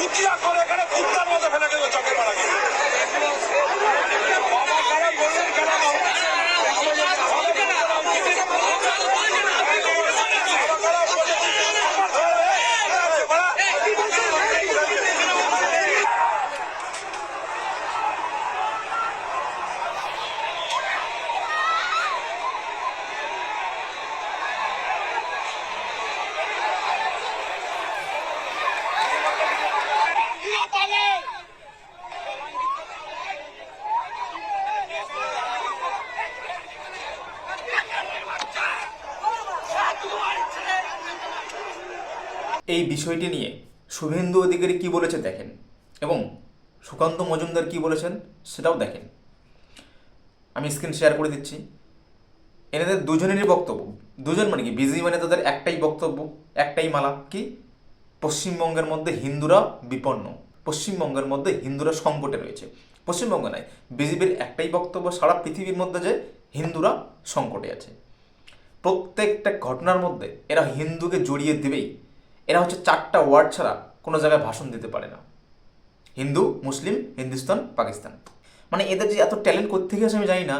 O que agora? এই বিষয়টি নিয়ে শুভেন্দু অধিকারী কি বলেছে দেখেন এবং সুকান্ত মজুমদার কি বলেছেন সেটাও দেখেন। আমি স্ক্রিন শেয়ার করে দিচ্ছি। এনাদের দুজনেরই বক্তব্য। দুজন মানে কি? বিজেপি মানে তাদের একটাই বক্তব্য, একটাই মালা কি? পশ্চিমবঙ্গের মধ্যে হিন্দুরা বিপন্ন। পশ্চিমবঙ্গের মধ্যে হিন্দুরা সংকটে রয়েছে। পশ্চিমবঙ্গ নয়, বিজেপির একটাই বক্তব্য সারা পৃথিবীর মধ্যে যে হিন্দুরা সংকটে আছে। প্রত্যেকটা ঘটনার মধ্যে এরা হিন্দুকে জড়িয়ে দেবেই। এরা হচ্ছে চারটা ওয়ার্ড ছাড়া কোনো জায়গায় ভাষণ দিতে পারে না। হিন্দু, মুসলিম, হিন্দুস্তান, পাকিস্তান। মানে এদের যে এত ট্যালেন্ট কোথেকে আছে আমি জানি না।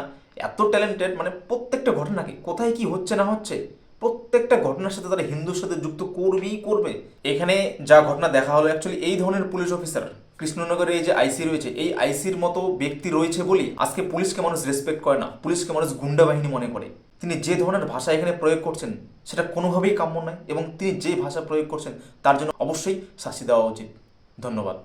এত ট্যালেন্টেড মানে প্রত্যেকটা ঘটনাকে কোথায় কি হচ্ছে না হচ্ছে, প্রত্যেকটা ঘটনার সাথে তারা হিন্দুর সাথে যুক্ত করবেই করবে। এখানে যা ঘটনা দেখা হলো অ্যাকচুয়ালি এই ধরনের পুলিশ অফিসার কৃষ্ণনগরে এই যে আইসি রয়েছে, এই আইসির মতো ব্যক্তি রয়েছে বলেই আজকে পুলিশকে মানুষ রেসপেক্ট করে না। পুলিশকে মানুষ গুন্ডা বাহিনী মনে করে। তিনি যে ধরনের ভাষা এখানে প্রয়োগ করছেন, সেটা কোনোভাবেই কাম্য নয় এবং তিনি যে ভাষা প্রয়োগ করছেন, তার জন্য অবশ্যই শাস্তি দেওয়া উচিত। ধন্যবাদ।